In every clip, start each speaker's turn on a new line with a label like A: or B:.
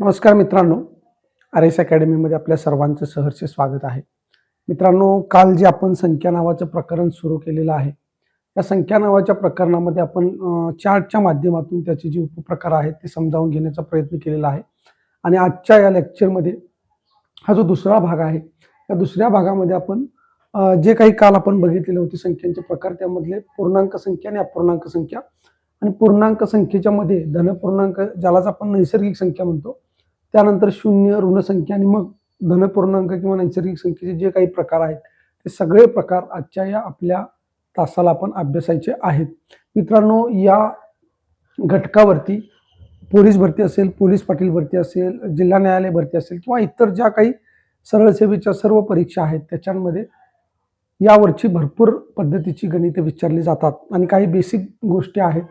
A: नमस्कार मित्रांनो R S अकॅडमीमध्ये आपल्या सर्वांचं सहर्ष स्वागत आहे. मित्रांनो काल जे आपण संख्या नावाचं प्रकरण सुरू केलेलं आहे या संख्या नावाच्या प्रकरणामध्ये आपण चार्टच्या माध्यमातून त्याचे जे उपप्रकार आहेत ते समजावून घेण्याचा प्रयत्न केलेला आहे. आणि आजच्या या लेक्चरमध्ये हा जो दुसरा भाग आहे या दुसऱ्या भागामध्ये आपण जे काही काल आपण बघितलेले होते संख्यांचे प्रकार त्यामधले पूर्णांक संख्या आणि अपूर्णांक संख्या. आणि पूर्णांक संख्येच्या मध्ये धनपूर्णांक ज्यालाच आपण नैसर्गिक संख्या म्हणतो त्यानंतर शून्य ऋणसंख्या आणि मग धनपूर्णांक किंवा नैसर्गिक संख्येचे जे काही प्रकार आहेत ते सगळे प्रकार आजच्या या आपल्या तासाला आपण अभ्यासायचे आहेत. मित्रांनो या घटकावरती पोलीस भरती असेल पोलीस पाटील भरती असेल जिल्हा न्यायालय भरती असेल किंवा इतर ज्या काही सरळ सेवेच्या सर्व परीक्षा आहेत त्याच्यामध्ये यावरची भरपूर पद्धतीची गणिते विचारली जातात. आणि काही बेसिक गोष्टी आहेत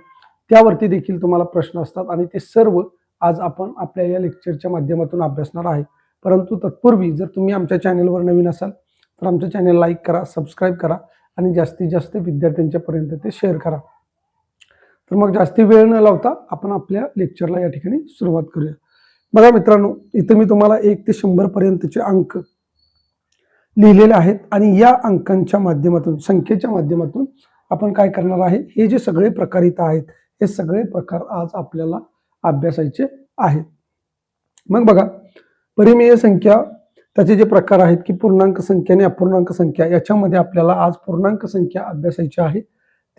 A: त्यावरती देखील तुम्हाला प्रश्न असतात आणि ते सर्व आज आपण आपल्या या लेक्चरच्या माध्यमातून अभ्यासणार आहे. परंतु तत्पूर्वी जर तुम्ही आमच्या चॅनेलवर नवीन असाल तर आमच्या चॅनेल लाईक करा सबस्क्राईब करा आणि जास्तीत जास्त विद्यार्थ्यांच्यापर्यंत ते शेअर करा. तर मग जास्ती वेळ न लावता आपण आपल्या लेक्चरला या ठिकाणी सुरुवात करूया. बघा मित्रांनो इथं मी तुम्हाला एक ते शंभर पर्यंतचे अंक लिहिलेले आहेत आणि या अंकांच्या माध्यमातून संख्येच्या माध्यमातून आपण काय करणार आहे? हे जे सगळे प्रकार इथं आहेत हे सगळे प्रकार आज आपल्याला अभ्यासायचे आहेत. मग बघा परिमेय संख्या त्याचे जे प्रकार आहेत की पूर्णांक संख्या आणि अपूर्णांक संख्या याच्यामध्ये आपल्याला आज पूर्णांक संख्या अभ्यासायची आहे.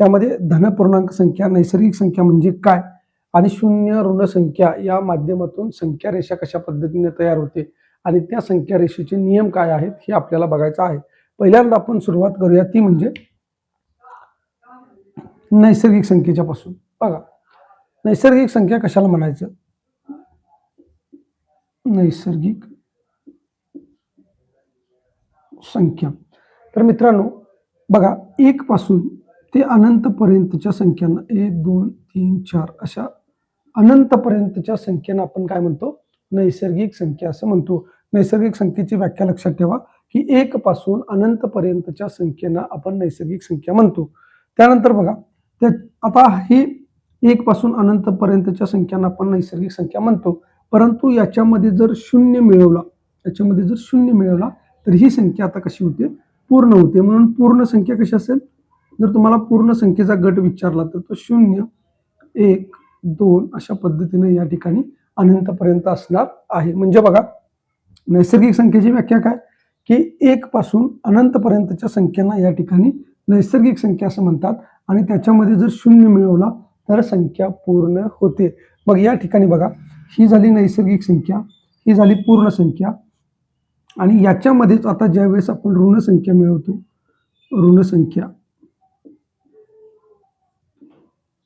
A: त्यामध्ये धनपूर्णांक संख्या नैसर्गिक संख्या म्हणजे काय आणि शून्य ऋण संख्या या माध्यमातून संख्या रेषा कशा पद्धतीने तयार होते आणि त्या संख्या रेषेचे नियम काय आहेत हे आपल्याला बघायचं आहे. पहिल्यांदा आपण सुरुवात करूया ती म्हणजे नैसर्गिक संख्येच्या पासून बघा नैसर्गिक संख्या कशाला म्हणायचं? नैसर्गिक संख्या. तर मित्रांनो बघा एक पासून ते अनंतपर्यंतच्या संख्यांना एक दोन तीन चार अशा अनंतपर्यंतच्या संख्येनं आपण काय म्हणतो? नैसर्गिक संख्या असं म्हणतो. नैसर्गिक संख्येची व्याख्या लक्षात ठेवा की एक पासून अनंतपर्यंतच्या संख्येनं आपण नैसर्गिक संख्या म्हणतो. त्यानंतर बघा त्या आता ही एक पासून अनंत पर्यंतच्या संख्यांना आपण नैसर्गिक संख्या म्हणतो. परंतु याच्यामध्ये जर शून्य मिळवला याच्यामध्ये जर शून्य मिळवला तर ही संख्या आता कशी होते? पूर्ण होते. म्हणून पूर्ण संख्या कशी असेल? जर तुम्हाला पूर्ण संख्येचा गट विचारला तर तो शून्य एक दोन अशा पद्धतीने या ठिकाणी अनंतपर्यंत असणार आहे. म्हणजे बघा नैसर्गिक संख्येची व्याख्या काय? की एक पासून अनंतपर्यंतच्या संख्यांना या ठिकाणी नैसर्गिक संख्या असं म्हणतात. आणि त्याच्यामध्ये जर शून्य मिळवला तर संख्या पूर्ण होते. मग या ठिकाणी बघा ही झाली नैसर्गिक संख्या ही झाली पूर्ण संख्या. आणि याच्यामध्येच आता ज्यावेळेस आपण ऋण संख्या मिळवतो ऋण संख्या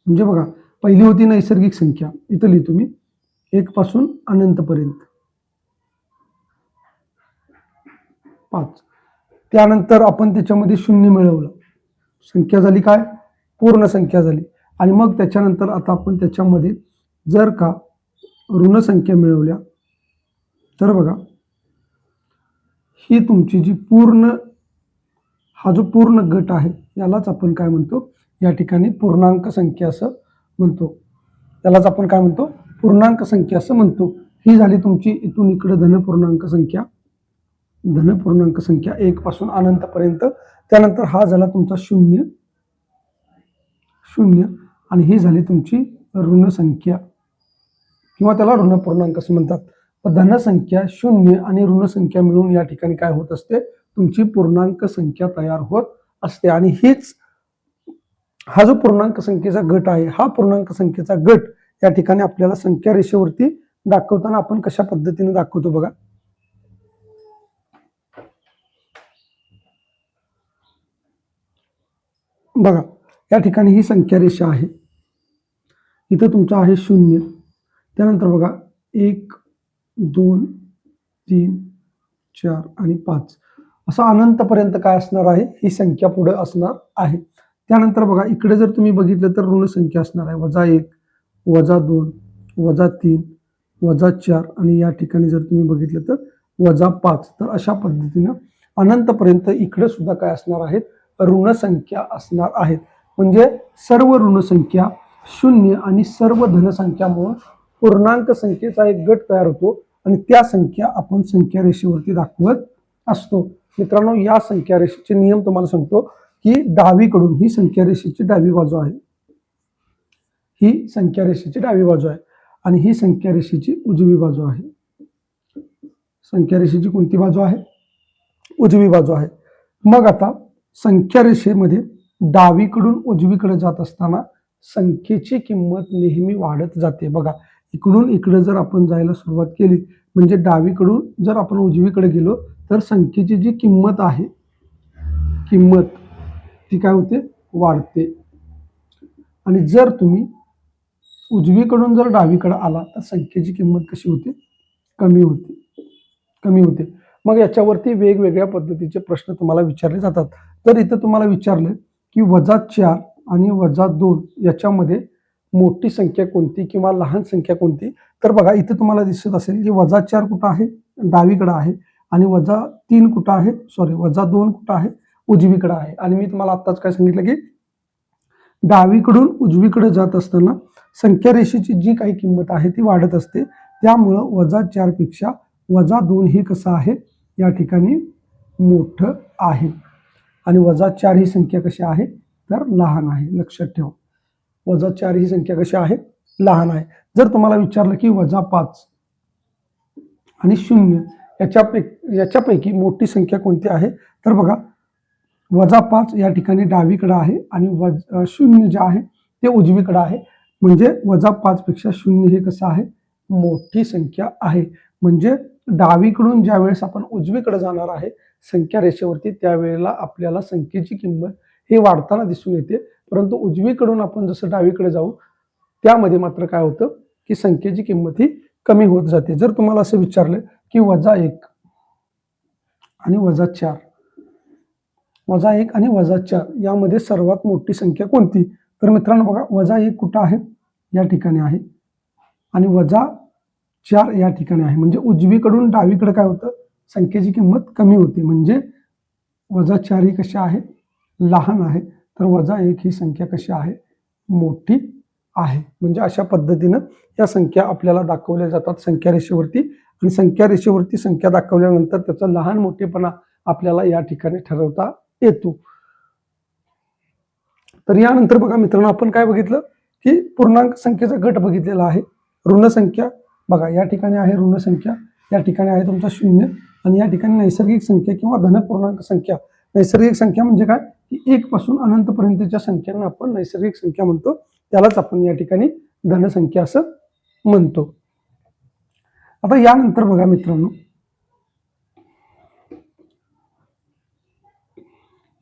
A: म्हणजे बघा पहिली होती नैसर्गिक संख्या. इथं लिहितो मी एक पासून अनंतपर्यंत पाच. त्यानंतर आपण त्याच्यामध्ये शून्य मिळवलं. संख्या झाली काय? पूर्ण संख्या झाली. आणि मग त्याच्यानंतर आता आपण त्याच्यामध्ये जर का ऋणसंख्या मिळवल्या तर बघा ही तुमची जी पूर्ण हा जो पूर्ण गट आहे यालाच आपण काय म्हणतो? या ठिकाणी पूर्णांक संख्या असं म्हणतो. त्यालाच आपण काय म्हणतो? पूर्णांक संख्या असं म्हणतो. ही झाली तुमची इथून इकडे धनपूर्णांक संख्या. धनपूर्णांक संख्या एक पासून अनंतपर्यंत. त्यानंतर हा झाला तुमचा शून्य. शून्य. आणि ही झाली तुमची ऋणसंख्या. किंवा त्याला ऋणपूर्णांक असं म्हणतात. धनसंख्या शून्य आणि ऋणसंख्या मिळून या ठिकाणी काय होत असते? तुमची पूर्णांक संख्या तयार होत असते. आणि हीच हा जो पूर्णांक संख्येचा गट आहे हा पूर्णांक संख्येचा गट या ठिकाणी आपल्याला संख्या रेषेवरती दाखवताना आपण कशा पद्धतीने दाखवतो बघा. बघा या ठिकाणी ही संख्या रेषा आहे. इथं तुमचं आहे शून्य. त्यानंतर बघा एक दोन तीन चार आणि पाच. असं अनंतपर्यंत काय असणार आहे? ही संख्या पुढे असणार आहे. त्यानंतर बघा इकडे जर तुम्ही बघितलं तर ऋण संख्या असणार आहे. वजा एक वजा दोन वजा तीन वजा चार आणि या ठिकाणी जर तुम्ही बघितलं तर वजा पाच. तर अशा पद्धतीनं अनंतपर्यंत इकडे सुद्धा काय असणार आहेत? ऋणसंख्या असणार आहेत. म्हणजे सर्व ऋणसंख्या शून्य आणि सर्व धनसंख्यामुळं पूर्णांक संख्येचा एक गट तयार होतो आणि त्या संख्या आपण संख्या रेषेवरती दाखवत असतो. मित्रांनो या संख्या रेषेचे नियम तुम्हाला सांगतो की डावीकडून ही संख्या रेषेची डावी बाजू आहे. ही संख्या रेषेची डावी बाजू आहे आणि ही संख्या रेषेची उजवी बाजू आहे. संख्या रेषेची कोणती बाजू आहे? उजवी बाजू आहे. मग आता संख्या रेषेमध्ये डावीकडून उजवीकडे जात असताना संख्येची किंमत नेहमी वाढत जाते. बघा इकडून इकडे जर आपण जायला सुरुवात केली म्हणजे डावीकडून जर आपण उजवीकडे गेलो तर संख्येची जी किंमत आहे किंमत ती काय होते? वाढते. आणि जर तुम्ही उजवीकडून जर डावीकडे आला तर संख्येची किंमत कशी होते? कमी होते. कमी होते. मग याच्यावरती वेगवेगळ्या पद्धतीचे प्रश्न तुम्हाला विचारले जातात. तर इथं तुम्हाला विचारलं की वजा चार आणि वजा दोन याच्यामध्ये मोठी संख्या कोणती किंवा लहान संख्या कोणती? तर बघा इथं तुम्हाला दिसत असेल की वजा चार कुठं आहे? डावीकडं आहे. आणि वजा तीन कुठं आहे? सॉरी वजा दोन कुठं आहे? उजवीकडं आहे. आणि मी तुम्हाला आत्ताच काय सांगितलं की डावीकडून उजवीकडे जात असताना संख्या रेषेची जी काही किंमत आहे ती वाढत असते. त्यामुळं वजा चारपेक्षा वजा दोन हे कसं आहे? या ठिकाणी मोठं आहे. आणि वजा चार ही संख्या कशी आहे? तर लहान आहे. लक्षात ठेवा. वजा चार ही संख्या कशी आहे? लहान आहे. जर तुम्हाला विचारलं की वजा पाच आणि शून्य याच्यापैक याच्यापैकी मोठी संख्या कोणती आहे? तर बघा वजा पाच या ठिकाणी डावीकडं आहे आणि वज शून्य जे आहे ते उजवीकडं आहे. म्हणजे वजा पाचपेक्षा शून्य हे कसं आहे? मोठी संख्या आहे. म्हणजे डावीकडून ज्या वेळेस आपण उजवीकडे जाणार आहे संख्या रेषेवरती त्यावेळेला आपल्याला संख्येची किंमत हे वाढताना दिसून येते. परंतु उजवीकडून आपण जसं डावीकडे जाऊ त्यामध्ये मात्र काय होतं की संख्येची किंमत ही कमी होत जाते. जर तुम्हाला असं विचारलं की वजा एक आणि वजा चार वजा एक आणि वजा चार यामध्ये सर्वात मोठी संख्या कोणती? तर मित्रांनो बघा वजा एक कुठं आहे? या ठिकाणी आहे. आणि वजा चार या ठिकाणी आहे. म्हणजे उजवीकडून डावीकडे काय होतं? संख्येची किंमत कमी होते. म्हणजे वजा चार ही कशा आहे? लहान आहे तर वजा एक ही संख्या कशी आहे? मोठी आहे. म्हणजे अशा पद्धतीनं या संख्या आपल्याला दाखवल्या जातात संख्या रेषेवरती. आणि संख्या रेषेवरती संख्या दाखवल्यानंतर त्याचा लहान मोठेपणा आपल्याला या ठिकाणी ठरवता येतो. तर यानंतर बघा मित्रांनो आपण काय बघितलं? की पूर्णांक संख्येचा गट बघितलेला आहे. ऋणसंख्या बघा या ठिकाणी आहे ऋण संख्या या ठिकाणी आहे तुमचा शून्य आणि या ठिकाणी नैसर्गिक संख्या किंवा धनपूर्णांक संख्या. नैसर्गिक संख्या म्हणजे काय? की एक पासून अनंतपर्यंतच्या संख्यांना आपण नैसर्गिक संख्या म्हणतो. त्यालाच आपण या ठिकाणी धनसंख्या असं म्हणतो. आता यानंतर बघा मित्रांनो.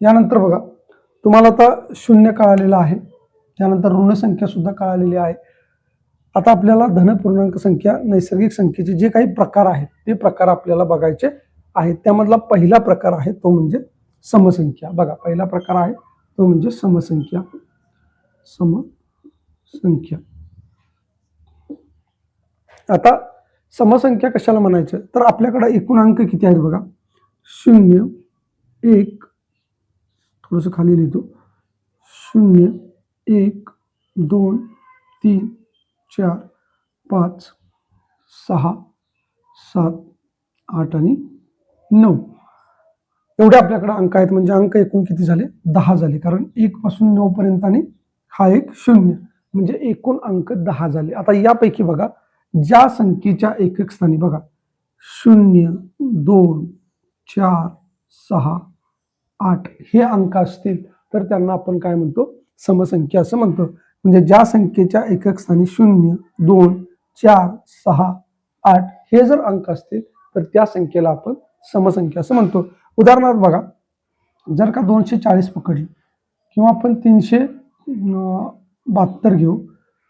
A: यानंतर बघा. तुम्हाला आता शून्य कळालेलं आहे. त्यानंतर ऋण संख्या सुद्धा कळालेली आहे. आता आपल्याला धनपूर्णांक संख्या नैसर्गिक संख्येचे जे काही प्रकार आहेत ते प्रकार आपल्याला बघायचे आहेत. त्यामधला पहिला प्रकार आहे तो म्हणजे समसंख्या. बघा पहिला प्रकार आहे तो म्हणजे समसंख्या. समसंख्या. आता समसंख्या कशाला म्हणायचं? तर आपल्याकडे एकूण अंक किती आहेत बघा? शून्य एक थोडंसं खाली लिहितो. शून्य एक दोन तीन चार पाच सहा सात आठ आणि नऊ. एवढे आपल्याकडे अंक आहेत. म्हणजे अंक एकूण किती झाले? दहा झाले. कारण एक पासून नऊ पर्यंत आणि हा एक शून्य. म्हणजे एकूण अंक दहा झाले. आता यापैकी बघा ज्या संख्येच्या एकक स्थानी बघा. शून्य दोन चार सहा आठ हे अंक असतील. तर त्यांना आपण काय म्हणतो? समसंख्या असं म्हणतो. म्हणजे ज्या संख्येच्या एकक स्थानी शून्य दोन चार सहा आठ हे जर अंक असतील तर त्या संख्येला आपण समसंख्या असं म्हणतो. उदाहरणार्थ बघा जर का दोनशे चाळीस पकडली किंवा आपण तीनशे बहात्तर घेऊ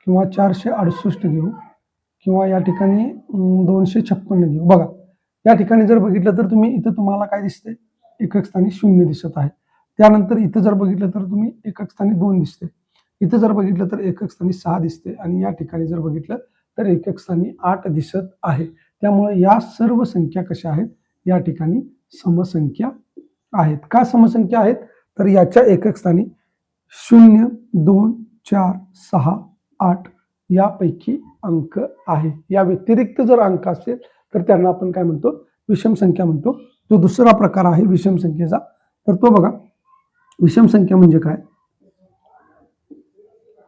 A: किंवा चारशे अडुसष्ट घेऊ किंवा या ठिकाणी दोनशे छप्पन्न घेऊ. बघा या ठिकाणी जर बघितलं तर तुम्ही इथं तुम्हाला काय दिसते एकक स्थानी शून्य दिसत आहे. त्यानंतर इथं जर बघितलं तर तुम्ही एकक स्थानी दोन दिसते इथं जर बघितलं तर एकक स्थानी सहा दिसते आणि या ठिकाणी जर बघितलं तर एकक स्थानी आठ दिसत आहे. त्यामुळे या सर्व संख्या कशा आहेत? या ठिकाणी समसंख्या आहेत. का समसंख्या आहेत? तर याच्या एकक स्थानी शून्य दोन चार सहा आठ यापैकी अंक आहे. या व्यतिरिक्त जर अंक असेल तर त्यांना आपण काय म्हणतो? विषम संख्या म्हणतो. जो दुसरा प्रकार आहे विषम संख्येचा तर तो बघा. विषम संख्या म्हणजे काय?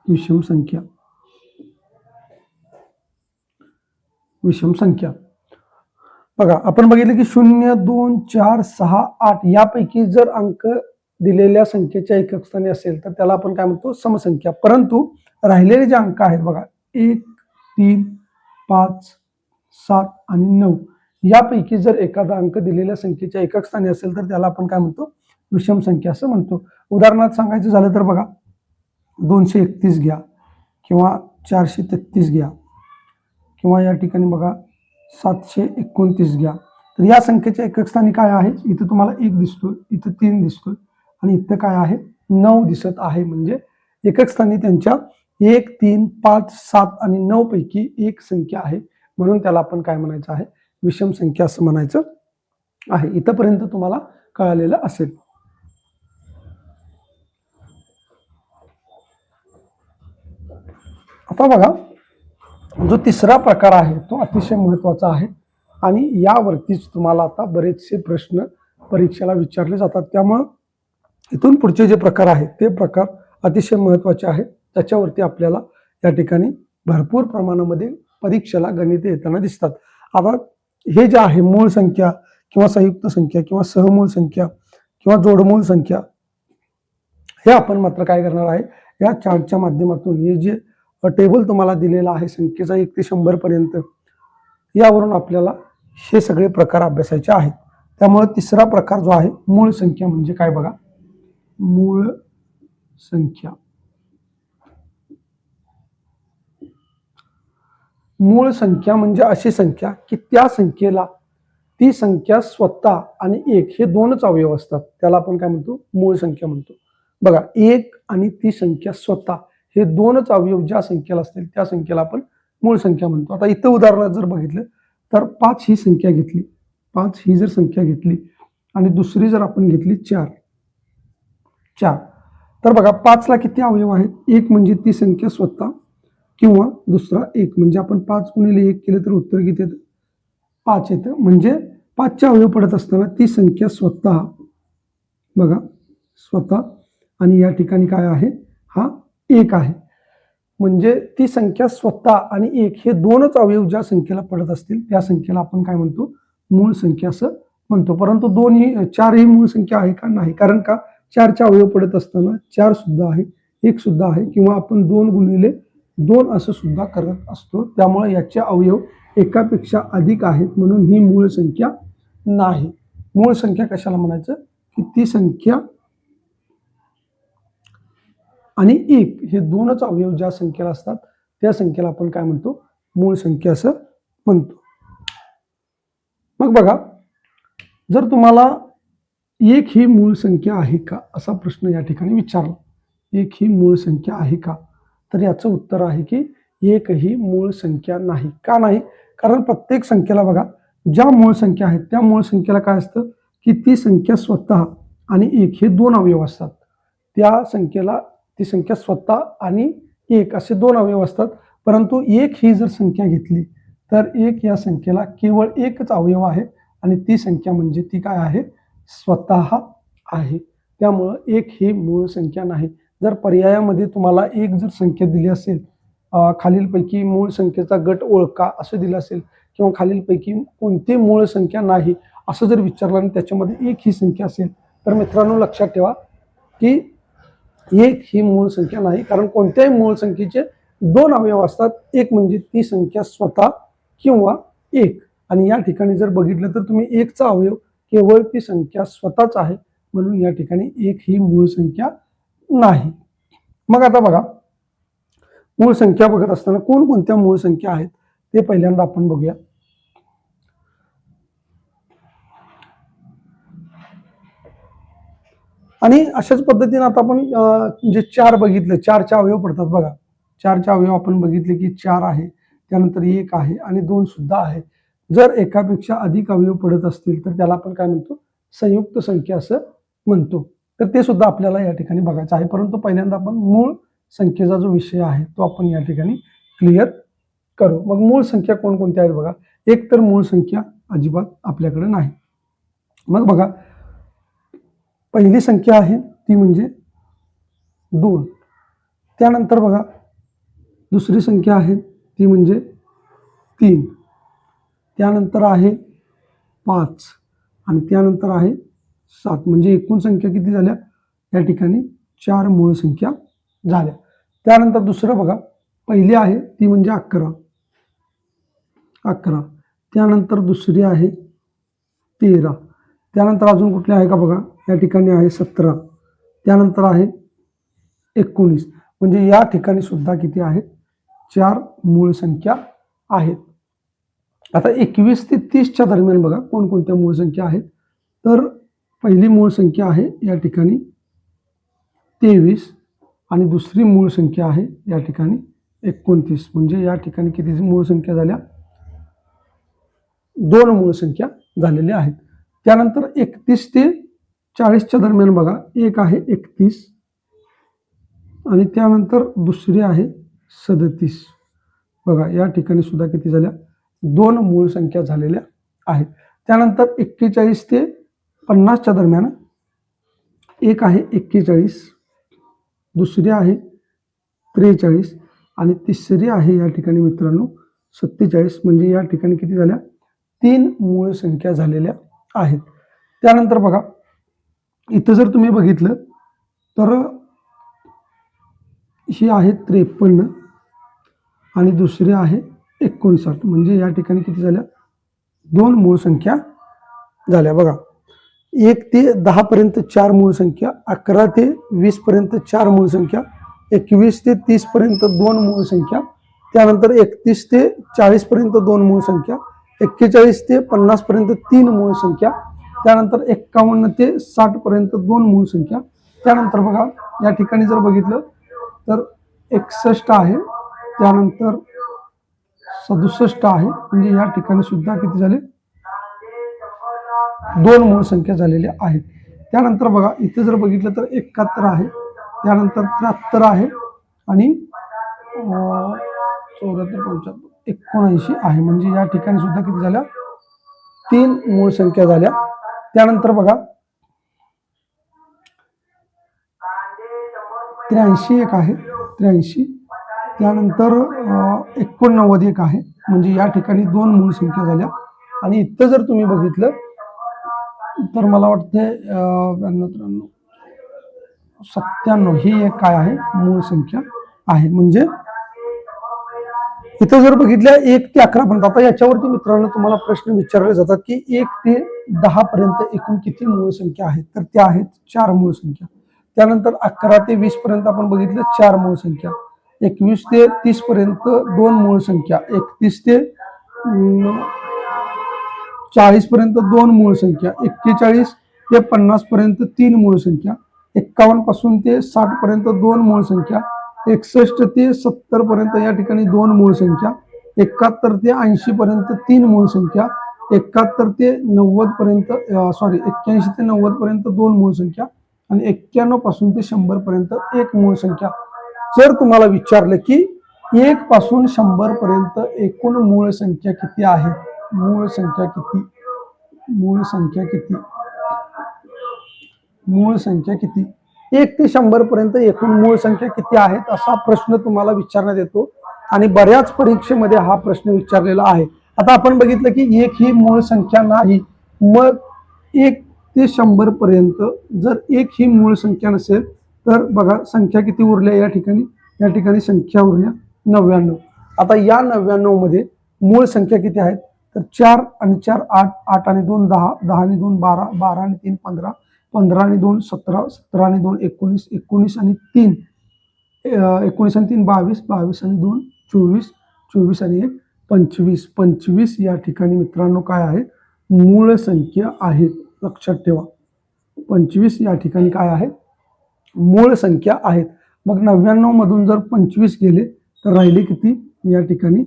A: विषम संख्या. विषम संख्या. बघा आपण बघितलं की शून्य दोन चार सहा आठ यापैकी जर अंक दिलेल्या संख्येच्या एकक स्थानी असेल तर त्याला आपण काय म्हणतो? समसंख्या. परंतु राहिलेले जे अंक आहेत बघा एक तीन पाच सात आणि नऊ यापैकी जर एखादा अंक दिलेल्या संख्येच्या एकक स्थानी असेल तर त्याला आपण काय म्हणतो? विषम संख्या असं म्हणतो. उदाहरणार्थ सांगायचं झालं तर बघा दोनशे एकतीस घ्या किंवा चारशे तेहतीस घ्या किंवा या ठिकाणी बघा सातशे एकोणतीस घ्या. तर या संख्येच्या एकक स्थानी काय आहे? इथं तुम्हाला एक दिसतोय इथं तीन दिसतोय आणि इथं काय आहे? नऊ दिसत आहे. म्हणजे एकक स्थानी त्यांच्या एक तीन पाच सात आणि नऊ पैकी एक संख्या आहे. म्हणून त्याला आपण काय म्हणायचं आहे? विषम संख्या असं म्हणायचं आहे. इथंपर्यंत तुम्हाला कळालेलं असेल. आता बघा जो तिसरा प्रकार आहे तो अतिशय महत्त्वाचा आहे. आणि यावरतीच तुम्हाला आता बरेचसे प्रश्न परीक्षेला विचारले जातात. त्यामुळं इथून पुढचे जे प्रकार आहेत ते प्रकार अतिशय महत्त्वाचे आहेत. त्याच्यावरती आपल्याला या ठिकाणी भरपूर प्रमाणामध्ये परीक्षेला गणिते येताना दिसतात. आता हे जे आहे मूळ संख्या किंवा संयुक्त संख्या किंवा सहमूळ संख्या किंवा जोडमूळ संख्या हे आपण मात्र काय करणार आहे? या चार्टच्या माध्यमातून हे जे टेबल तुम्हाला दिलेला आहे संख्येचा एक ते शंभर पर्यंत. यावरून आपल्याला हे सगळे प्रकार अभ्यासायचे आहेत. त्यामुळे तिसरा प्रकार जो आहे मूळ संख्या म्हणजे काय बघा? मूळ संख्या. मूळ संख्या म्हणजे अशी संख्या की त्या संख्येला ती संख्या स्वतः आणि एक हे दोनच अवयव असतात. त्याला आपण काय म्हणतो? मूळ संख्या म्हणतो. बघा एक आणि ती संख्या स्वतः. हे दोनच अवयव ज्या संख्येला असतील त्या संख्येला आपण मूळ संख्या म्हणतो. आता इथं उदाहरणार्थ जर बघितलं तर पाच ही संख्या घेतली. पाच ही जर संख्या घेतली आणि दुसरी जर आपण घेतली चार. चार. तर बघा पाचला किती अवयव आहेत? एक म्हणजे ती संख्या स्वतः किंवा दुसरा एक. म्हणजे आपण पाच गुणिले एक केलं तर उत्तर किती येतं? पाच येतं. म्हणजे पाचच्या अवयव पडत असताना ती संख्या स्वतः. बघा स्वतः. आणि या ठिकाणी काय आहे? हा एक आहे. म्हणजे ती संख्या स्वतः आणि एक हे दोनच अवयव ज्या संख्येला पडत असतील त्या संख्येला आपण काय म्हणतो? मूळ संख्या असं म्हणतो. परंतु दोन ही चार ही मूळ संख्या आहे का? नाही. कारण का? चारच्या अवयव पडत असताना चार सुद्धा आहे एक सुद्धा आहे किंवा आपण दोन गुणिले दोन असं सुद्धा करत असतो. त्यामुळे याचे अवयव एकापेक्षा अधिक आहेत म्हणून ही मूळ संख्या नाही. मूळ संख्या कशाला म्हणायचं? की ती संख्या आणि एक हे दोनच अवयव ज्या संख्येला असतात त्या संख्येला आपण काय म्हणतो? मूळ संख्या असं म्हणतो. मग बघा जर तुम्हाला एक ही मूळ संख्या आहे का असा प्रश्न या ठिकाणी विचारला. एक ही मूळ संख्या आहे का? तर याचं उत्तर आहे की एक ही मूळ संख्या नाही. का नाही? कारण प्रत्येक संख्येला बघा ज्या मूळ संख्या आहेत त्या मूळ संख्येला काय असतं? की ती संख्या स्वतः आणि एक हे दोन अवयव असतात. त्या संख्येला ती संख्या स्वतः आणि एक असे दोन अवयव असतात. परंतु एक ही जर संख्या घेतली तर एक या संख्येला केवळ एकच अवयव आहे आणि ती संख्या म्हणजे ती काय आहे? स्वतः आहे. त्यामुळं एक ही मूळ संख्या नाही. जर पर्यायामध्ये तुम्हाला एक जर संख्या दिली असेल खालीलपैकी मूळ संख्येचा गट ओळखा असं दिलं असेल किंवा खालीलपैकी कोणती मूळ संख्या नाही असं जर विचारलं आणि त्याच्यामध्ये एक ही संख्या असेल तर मित्रांनो लक्षात ठेवा की एक ही मूळ संख्या नाही कारण कोणत्याही मूळ संख्येचे दोन अवयव असतात एक म्हणजे ती संख्या स्वतः किंवा एक. आणि या ठिकाणी जर बघितलं तर तुम्ही एकचा अवयव केवळ ती संख्या स्वतःच आहे म्हणून या ठिकाणी एक ही मूळ संख्या नाही. मग आता बघा मूळ संख्या बघत असताना कोणकोणत्या मूळ संख्या आहेत ते पहिल्यांदा आपण बघूया. आणि अशाच पद्धतीने आता आपण जे चार बघितले चारच्या अवयव पडतात बघा. चारच्या अवयव आपण बघितले की चार आहे त्यानंतर एक आहे आणि दोन सुद्धा आहे. जर एकापेक्षा अधिक अवयव पडत असतील तर त्याला आपण काय म्हणतो? संयुक्त संख्या असं म्हणतो. तर ते सुद्धा आपल्याला या ठिकाणी बघायचं आहे. परंतु पहिल्यांदा आपण मूळ संख्येचा जो विषय आहे तो आपण या ठिकाणी क्लिअर करू. मग मूळ संख्या कोणकोणत्या आहेत बघा? एक तर मूळ संख्या अजिबात आपल्याकडे नाही. मग बघा पहिली संख्या आहे ती म्हणजे दोन. त्यानंतर बघा दुसरी संख्या आहे ती म्हणजे तीन. त्यानंतर आहे पाच आणि त्यानंतर आहे सात. म्हणजे एकूण संख्या किती झाल्या? या ठिकाणी चार मूळ संख्या झाल्या. त्यानंतर दुसरं बघा पहिली आहे ती म्हणजे अकरा. अकरा. त्यानंतर दुसरी आहे तेरा. त्यानंतर अजून कुठले आहे का बघा? या ठिकाणी आहे सतरा. त्यानंतर आहे एकोणीस. म्हणजे या ठिकाणी सुद्धा किती आहेत चार मूळ संख्या आहेत. आता एकवीस ते तीसच्या दरम्यान बघा कोणकोणत्या मूळ संख्या आहेत. तर पहिली मूळ संख्या आहे या ठिकाणी तेवीस आणि दुसरी मूळ संख्या आहे या ठिकाणी एकोणतीस. म्हणजे या ठिकाणी किती मूळ संख्या झाल्या? दोन मूळ संख्या झालेल्या आहेत. त्यानंतर एकतीस ते चाळीसच्या दरम्यान बघा एक आहे एकतीस आणि त्यानंतर दुसरी आहे सदतीस. बघा या ठिकाणी सुद्धा किती झाल्या? दोन मूळ संख्या झालेल्या आहेत. त्यानंतर एक्केचाळीस ते पन्नासच्या दरम्यान एक आहे एक्केचाळीस दुसरी आहे त्रेचाळीस आणि तिसरी आहे या ठिकाणी मित्रांनो सत्तेचाळीस. म्हणजे या ठिकाणी किती झाल्या? तीन मूळ संख्या झालेल्या आहेत. त्यानंतर बघा इथं जर तुम्ही बघितलं तर ही आहे त्रेपन्न आणि दुसरी आहे एकोणसाठ. म्हणजे या ठिकाणी किती झाल्या? दोन मूळ संख्या झाल्या. बघा एक ते दहापर्यंत चार मूळ संख्या अकरा ते वीसपर्यंत चार मूळ संख्या एकवीस ते तीसपर्यंत दोन मूळ संख्या त्यानंतर एकतीस ते चाळीसपर्यंत दोन मूळ संख्या एक्केचाळीस ते पन्नासपर्यंत तीन मूळ संख्या त्यानंतर एक्कावन्न ते साठपर्यंत दोन मूळ संख्या. त्यानंतर बघा या ठिकाणी जर बघितलं तर एकसष्ट आहे त्यानंतर सदुसष्ट आहे म्हणजे या ठिकाणी सुद्धा किती झाले? दोन मूळ संख्या झालेल्या आहेत. त्यानंतर बघा इथे जर बघितलं तर एकाहत्तर आहे त्यानंतर त्र्याहत्तर आहे आणि चौऱ्याहत्तर पंच्याहत्तर. एकोणऐंशी आहे. म्हणजे या ठिकाणी सुद्धा किती झाल्या? तीन मूळ संख्या झाल्या. त्यानंतर बघा. त्र्याऐंशी एक आहे. त्र्याऐंशी. त्यानंतर एकोणनव्वद एक आहे. म्हणजे या ठिकाणी दोन मूळ संख्या झाल्या. आणि इथं जर तुम्ही बघितलं तर मला वाटतं ब्याण्णव त्र्याण्णव सत्त्याण्णव ही एक काय आहे? मूळ संख्या आहे. म्हणजे इथं जर बघितलं एक ते अकरा पर्यंत. आता याच्यावरती मित्रांनो तुम्हाला प्रश्न विचारले जातात की एक ते दहा पर्यंत एकूण किती मूळ संख्या आहेत? तर त्या आहेत चार मूळ संख्या. त्यानंतर अकरा ते वीस पर्यंत आपण बघितलं चार मूळ संख्या. एकवीस ते तीस पर्यंत दोन मूळ संख्या. एकतीस ते चाळीस पर्यंत दोन मूळ संख्या. एक्केचाळीस ते पन्नास पर्यंत तीन मूळ संख्या. एक्कावन्नपासून ते साठ पर्यंत दोन मूळ संख्या. एकसष्ट ते सत्तर पर्यंत या ठिकाणी दोन मूळ संख्या एकाहत्तर ते ऐंशी पर्यंत तीन मूळ संख्या एकाहत्तर ते नव्वद पर्यंत सॉरी एक्क्याऐंशी ते नव्वद पर्यंत दोन मूळ संख्या आणि एक्क्याण्णवपासून ते शंभर पर्यंत एक मूळ संख्या. जर तुम्हाला विचारलं की एक पासून शंभर पर्यंत एकूण मूळ संख्या किती आहे? मूळ संख्या किती? मूळ संख्या किती? मूळ संख्या किती? एक ते शंभर पर्यंत एकूण मूळ संख्या किती आहेत असा प्रश्न तुम्हाला विचारण्यात येतो. आणि बऱ्याच परीक्षेमध्ये हा प्रश्न विचारलेला आहे. आता आपण बघितलं की एक ही मूळ संख्या नाही. मग एक ते शंभर पर्यंत जर एक ही मूळ संख्या नसेल तर बघा संख्या किती उरल्या या ठिकाणी? या ठिकाणी संख्या उरल्या नव्याण्णव. आता या नव्याण्णवमध्ये मूळ संख्या किती आहेत? तर चार आणि चार आठ आठ आणि दोन दहा दहा आणि दोन बारा बारा आणि तीन पंधरा पंधरा आणि दोन सतरा सतरा आणि दोन एकोणीस एकोणीस आणि तीन. एकोणीस आणि तीन बावीस बावीस आणि दोन चोवीस चोवीस आणि एक पंचवीस. पंचवीस या ठिकाणी मित्रांनो काय आहे? मूळ संख्या आहेत लक्षात ठेवा. पंचवीस या ठिकाणी काय आहे? मूळ संख्या आहेत मग नव्याण्णवमधून जर पंचवीस गेले तर राहिले किती? या ठिकाणी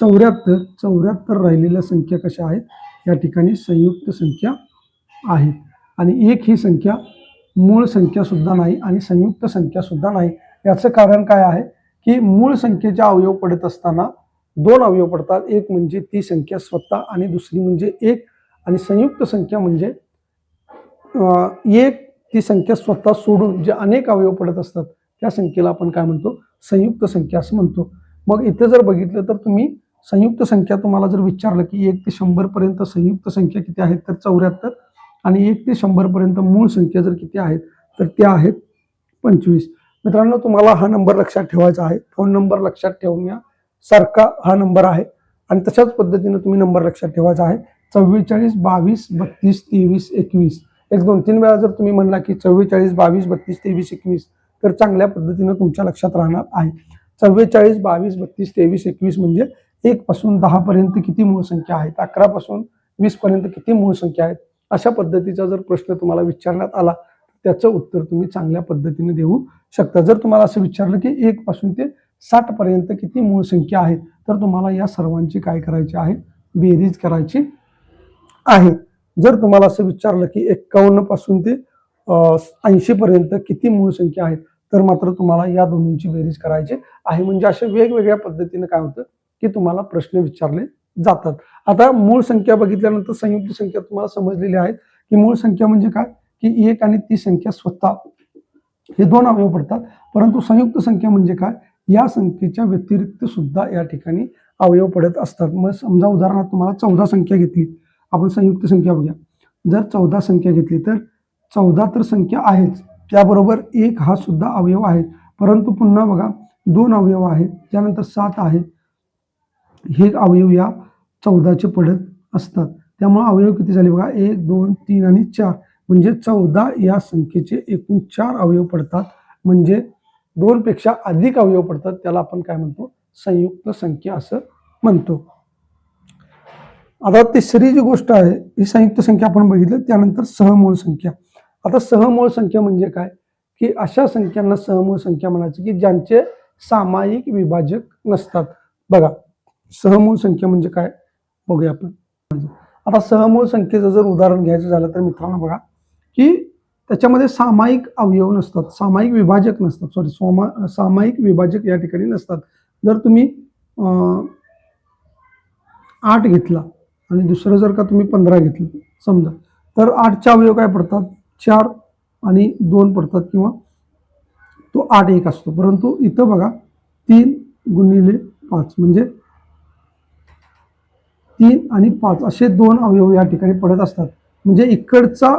A: चौऱ्याहत्तर. चौऱ्याहत्तर राहिलेल्या संख्या कशा आहेत? या ठिकाणी संयुक्त संख्या आहेत. आणि एक ही संख्या मूळ संख्यासुद्धा नाही आणि संयुक्त संख्यासुद्धा नाही. याचं कारण काय आहे? की मूळ संख्येचे अवयव पडत असताना दोन अवयव पडतात. एक म्हणजे ती संख्या स्वतः आणि दुसरी म्हणजे एक. आणि संयुक्त संख्या म्हणजे एक ती संख्या स्वतः सोडून जे अनेक अवयव पडत असतात त्या संख्येला आपण काय म्हणतो? संयुक्त संख्या असं म्हणतो. मग इथे जर बघितलं तर तुम्ही संयुक्त संख्या तुम्हाला जर विचारलं की एक ते शंभर पर्यंत संयुक्त संख्या किती आहेत? तर चौऱ्याहत्तर. आणि एक ते शंभरपर्यंत मूळ संख्या जर किती आहेत तर त्या आहेत पंचवीस. मित्रांनो तुम्हाला हा नंबर लक्षात ठेवायचा आहे. फोन नंबर लक्षात ठेवण्यासारखा हा नंबर आहे. आणि तशाच पद्धतीनं तुम्ही नंबर लक्षात ठेवायचा आहे. चव्वेचाळीस बावीस बत्तीस तेवीस एकवीस. एक दोन तीन वेळा जर तुम्ही म्हणला की चव्वेचाळीस बावीस बत्तीस तेवीस एकवीस तर चांगल्या पद्धतीनं तुमच्या लक्षात राहणार आहे. चव्वेचाळीस बावीस बत्तीस तेवीस एकवीस म्हणजे एक पासून किती मूळ संख्या आहेत? अकरापासून वीसपर्यंत किती मूळ संख्या आहेत? अशा पद्धतीचा जर प्रश्न तुम्हाला विचारण्यात आला त्याचं उत्तर तुम्ही चांगल्या पद्धतीने देऊ शकता. जर तुम्हाला असं विचारलं की एक पासून ते साठ पर्यंत किती मूळ संख्या आहेत तर तुम्हाला या सर्वांची काय करायची आहे? बेरीज करायची आहे. जर तुम्हाला असं विचारलं की एक्कावन्नपासून ते ऐंशी पर्यंत किती मूळ संख्या आहेत तर मात्र तुम्हाला या दोन्हींची बेरीज करायची आहे. म्हणजे अशा वेगवेगळ्या पद्धतीने काय होतं की तुम्हाला प्रश्न विचारले जातात. आता मूळ संख्या बघितल्यानंतर संयुक्त संख्या तुम्हाला समजलेली आहेत. की मूळ संख्या म्हणजे काय? की एक आणि ती संख्या स्वतः. हे दोन अवयव पडतात. परंतु संयुक्त संख्या म्हणजे काय? या संख्येच्या व्यतिरिक्त सुद्धा या ठिकाणी अवयव पडत असतात. मग समजा उदाहरणार्थ तुम्हाला चौदा संख्या घेतली. आपण संयुक्त संख्या बघूया. जर चौदा संख्या घेतली तर चौदा तर संख्या आहेच. त्याबरोबर एक हा सुद्धा अवयव आहे. परंतु पुन्हा बघा दोन अवयव आहेत. त्यानंतर सात आहे. हे अवयव या चौदाचे पडत असतात. त्यामुळे अवयव किती झाले बघा? एक दोन तीन आणि चार. म्हणजे चौदा या संख्येचे एकूण चार अवयव पडतात. म्हणजे दोनपेक्षा अधिक अवयव पडतात. त्याला आपण काय म्हणतो? संयुक्त संख्या असं म्हणतो. आता तिसरी जी गोष्ट आहे ही संयुक्त संख्या आपण बघितलं. त्यानंतर सहमूळ संख्या. आता सहमूळ संख्या म्हणजे काय? की अशा संख्यांना सहमूळ संख्या म्हणायची की ज्यांचे सामायिक विभाजक नसतात. बघा सहमूळ संख्या म्हणजे काय? बघूया आपण. आता सहमूळ संख्येचं जर उदाहरण घ्यायचं झालं तर मित्रांनो बघा की त्याच्यामध्ये सामायिक अवयव नसतात सामायिक विभाजक नसतात सॉरी सोमा सामायिक विभाजक या ठिकाणी नसतात. जर तुम्ही आठ घेतला आणि दुसरं जर का तुम्ही पंधरा घेतलं समजा तर आठचे अवयव काय पडतात? चार आणि दोन पडतात किंवा तो आठ एक असतो. परंतु इथं बघा तीन गुणिले पाच म्हणजे तीन आणि पाच असे दोन अवयव या ठिकाणी पडत असतात. म्हणजे इकडचा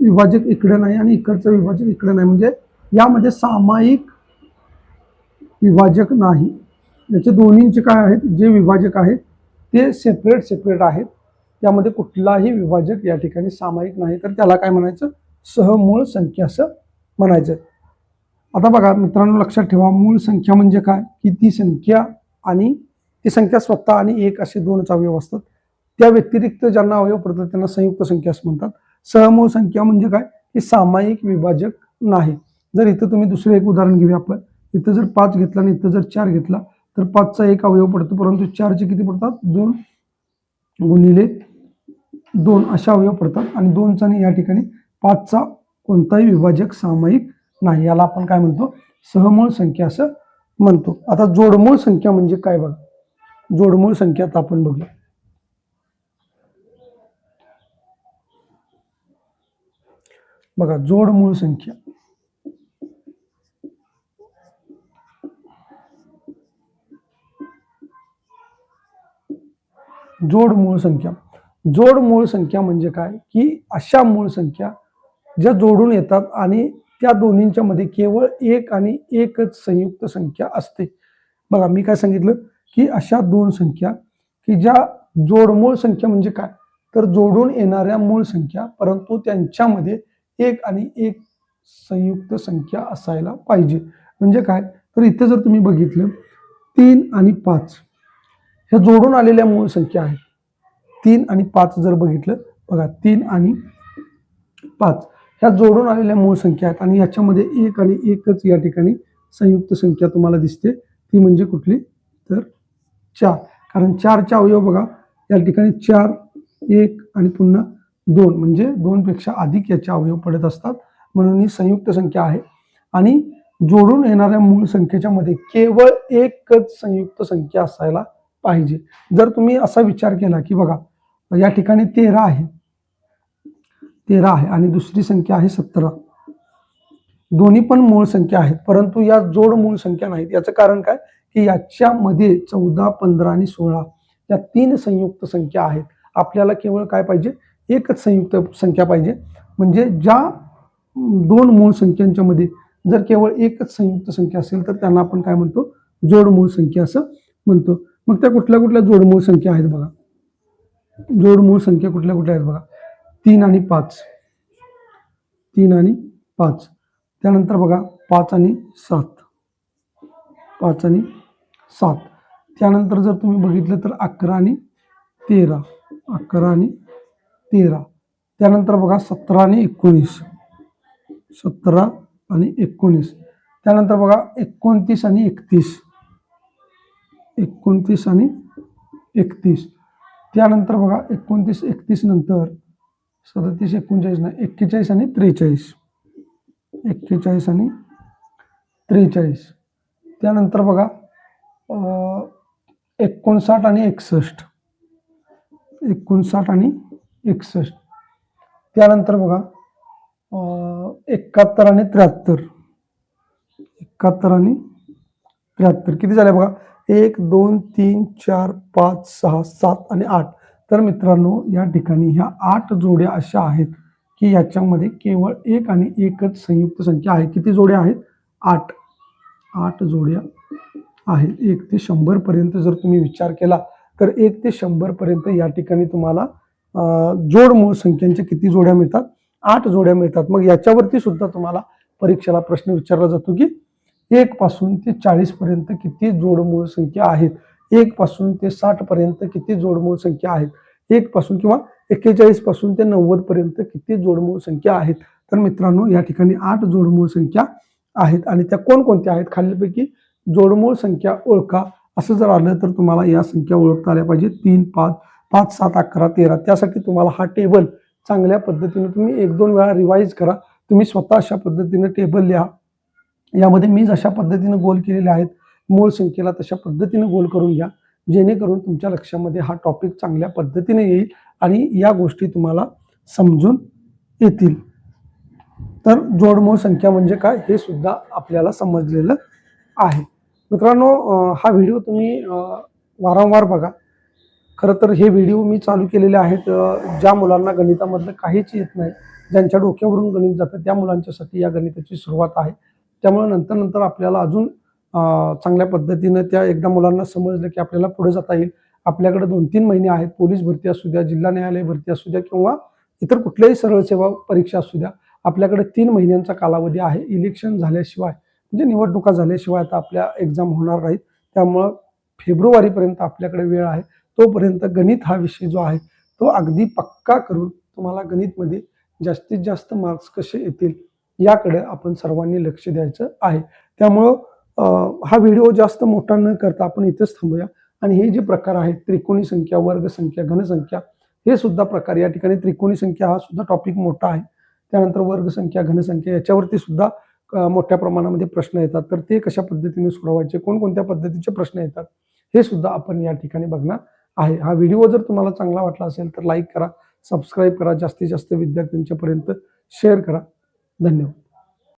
A: विभाजक इकडे नाही आणि इकडचा विभाजक इकडे नाही. म्हणजे यामध्ये सामायिक विभाजक नाही. याचे दोन्हींचे काय आहेत? जे विभाजक आहेत ते सेपरेट सेपरेट आहेत. त्यामध्ये कुठलाही विभाजक या ठिकाणी सामायिक नाही. तर त्याला काय म्हणायचं? सहमूळ संख्या असं म्हणायचं. आता बघा मित्रांनो लक्षात ठेवा. मूळ संख्या म्हणजे काय? की ती संख्या आणि ती संख्या स्वतः आणि एक असे दोनच अवयव असतात त्या व्यतिरिक्त ज्यांना अवयव पडतात त्यांना संयुक्त संख्या असं म्हणतात. सहमूळ संख्या म्हणजे काय? हे सामायिक विभाजक नाही जर इथं तुम्ही दुसरं एक उदाहरण घेऊया आपण. इथं जर पाच घेतला आणि इथं जर चार घेतला तर पाचचा एक अवयव पडतो परंतु चारचे किती पडतात? दोन गुणिले दोन अशा अवयव पडतात आणि दोनचा या ठिकाणी पाचचा कोणताही विभाजक सामायिक नाही. याला आपण काय म्हणतो? सहमूळ संख्या असं म्हणतो. आता जोडमूळ संख्या म्हणजे काय बघा? जोडमूळ संख्या आता आपण बघूया. बघा जोडमूळ संख्या. जोड मूळ संख्या. जोड मूळ संख्या म्हणजे काय? की अशा मूळ संख्या ज्या जोडून येतात आणि त्या दोन्हींच्या मध्ये केवळ एक आणि एकच संयुक्त संख्या असते. बघा मी काय सांगितलं? की अशा दोन संख्या की ज्या जोडमूळ संख्या म्हणजे काय? तर जोडून येणाऱ्या मूळ संख्या परंतु त्यांच्यामध्ये एक आणि एक संयुक्त संख्या असायला पाहिजे. म्हणजे काय? तर इथे जर तुम्ही बघितलं तीन आणि पाच ह्या जोडून आलेल्या मूळ संख्या आहेत. तीन आणि पाच जर बघितलं बघा तीन आणि पाच ह्या जोडून आलेल्या मूळ संख्या आहेत आणि याच्यामध्ये एक आणि एकच या ठिकाणी संयुक्त संख्या तुम्हाला दिसते. ती म्हणजे कुठली? तर चार. कारण चारच्या अवयव बघा या ठिकाणी चार एक आणि पुन्हा दोन. म्हणजे दोनपेक्षा अधिक याचे अवयव पडत असतात. म्हणून ही संयुक्त संख्या आहे. आणि जोडून येणाऱ्या मूळ संख्येच्या मध्ये केवळ एकच संयुक्त संख्या असायला पाहिजे. जर तुम्ही असा विचार केला की बघा या ठिकाणी तेरा आहे. तेरा आहे आणि दुसरी संख्या आहे सतरा. दोन्ही पण मूळ संख्या आहेत परंतु या जोड मूळ संख्या नाहीत. याचं कारण काय? की याच्यामध्ये चौदा पंधरा आणि सोळा या तीन संयुक्त संख्या आहेत. आपल्याला केवळ काय पाहिजे? एकच संयुक्त संख्या पाहिजे. म्हणजे ज्या दोन मूळ संख्यांच्या मध्ये जर केवळ एकच संयुक्त संख्या असेल तर त्यांना आपण काय म्हणतो? जोडमूळ संख्या असं म्हणतो. मग त्या कुठल्या कुठल्या जोडमूळ संख्या आहेत बघा. जोडमूळ संख्या कुठल्या कुठल्या आहेत बघा. तीन आणि पाच. तीन आणि पाच. त्यानंतर बघा पाच आणि सात. पाच आणि सात. त्यानंतर जर तुम्ही बघितलं तर अकरा आणि तेरा. अकरा आणि तेरा. त्यानंतर बघा सतरा आणि एकोणीस. सतरा आणि एकोणीस. त्यानंतर बघा एकोणतीस आणि एकतीस. एकोणतीस आणि एकतीस. त्यानंतर बघा एकोणतीस एकतीस नंतर सदतीस एकोणचाळीस नाही एक्केचाळीस आणि त्रेचाळीस. एक्केचाळीस आणि त्रेचाळीस. त्यानंतर बघा एकोणसाठ आणि एकसष्ट. एकोणसाठ आणि एकसष्ट. त्यानंतर बघा एकाहत्तर आणि त्र्याहत्तर. एकाहत्तर आणि त्र्याहत्तर. किती झाले बघा? एक दोन तीन चार पाच सहा सात आणि आठ. तर मित्रांनो या ठिकाणी ह्या आठ जोड्या अशा आहेत की याच्यामध्ये केवळ एक आणि एकच संयुक्त संख्या आहे. किती जोड्या आहेत? आठ. आठ जोड्या आहेत एक ते शंभर पर्यंत जर तुम्ही विचार केला तर एक ते शंभर पर्यंत या ठिकाणी तुम्हाला जोड मूळ संख्यांच्या किती जोड्या मिळतात? आठ जोड्या मिळतात. मग याच्यावरती सुद्धा तुम्हाला परीक्षेला प्रश्न विचारला जातो की एक पासून ते चाळीस पर्यंत किती जोडमूळ संख्या आहेत? एक पासून ते साठ पर्यंत किती जोडमूळ संख्या आहेत? एक पासून किंवा एक्केचाळीसपासून ते नव्वद पर्यंत किती जोडमूळ संख्या आहेत? तर मित्रांनो या ठिकाणी आठ जोडमूळ संख्या आहेत आणि त्या कोणकोणत्या आहेत? खालीलपैकी जोडमूळ संख्या ओळखा. असं जर आलं तर तुम्हाला या संख्या ओळखता आल्या पाहिजे तीन पाच पाच सात अकरा तेरा. त्यासाठी तुम्हाला हा टेबल चांगल्या पद्धतीने तुम्ही एक दोन वेळा रिवाईज करा. तुम्ही स्वतः अशा पद्धतीने टेबल लिहा. यामध्ये मी जशा पद्धतीने गोल केलेले आहेत मूळ संख्येला तशा पद्धतीने गोल करून घ्या. जेणेकरून तुमच्या लक्षामध्ये हा टॉपिक चांगल्या पद्धतीने येईल आणि या गोष्टी तुम्हाला समजून येतील. तर जोडमूळ संख्या म्हणजे काय? हे सुद्धा आपल्याला समजलेलं आहे. मित्रांनो हा व्हिडिओ तुम्ही वारंवार बघा. खरं तर हे व्हिडिओ मी चालू केलेले आहेत ज्या मुलांना गणितामधलं काहीच येत नाही ज्यांच्या डोक्यावरून गणित जातं त्या मुलांच्यासाठी या गणिताची सुरुवात आहे. त्यामुळे नंतर नंतर आपल्याला अजून चांगल्या पद्धतीनं त्या एकदा मुलांना समजलं की आपल्याला पुढे जाता येईल. आपल्याकडे दोन तीन महिने आहेत पोलीस भरती असू द्या जिल्हा न्यायालय भरती असू द्या किंवा इतर कुठल्याही सरळ सेवा परीक्षा असू द्या आपल्याकडे तीन महिन्यांचा कालावधी आहे. इलेक्शन झाल्याशिवाय म्हणजे निवडणुका झाल्याशिवाय आता आपल्या एक्झाम होणार नाहीत. त्यामुळं फेब्रुवारीपर्यंत आपल्याकडे वेळ आहे. तोपर्यंत गणित हा विषय जो आहे तो अगदी पक्का करून तुम्हाला गणितमध्ये जास्तीत जास्त मार्क्स कसे येतील याकडे आपण सर्वांनी लक्ष द्यायचं आहे. त्यामुळं हा व्हिडिओ जास्त मोठा न करता आपण इथेच थांबूया. आणि हे जे प्रकार आहेत त्रिकोणी संख्या वर्ग संख्या घनसंख्या हे सुद्धा प्रकार या ठिकाणी त्रिकोणी संख्या हा सुद्धा टॉपिक मोठा आहे. त्यानंतर वर्गसंख्या घनसंख्या याच्यावरती सुद्धा मोठ्या प्रमाणामध्ये प्रश्न येतात. तर ते कशा पद्धतीने सोडवायचे? कोणकोणत्या पद्धतीचे प्रश्न येतात? हे सुद्धा आपण या ठिकाणी बघणार आहे. हा व्हिडिओ जर तुम्हाला चांगला वाटला असेल तर लाईक करा सबस्क्राईब करा जास्तीत जास्त विद्यार्थ्यांच्यापर्यंत शेअर करा. धन्यवाद.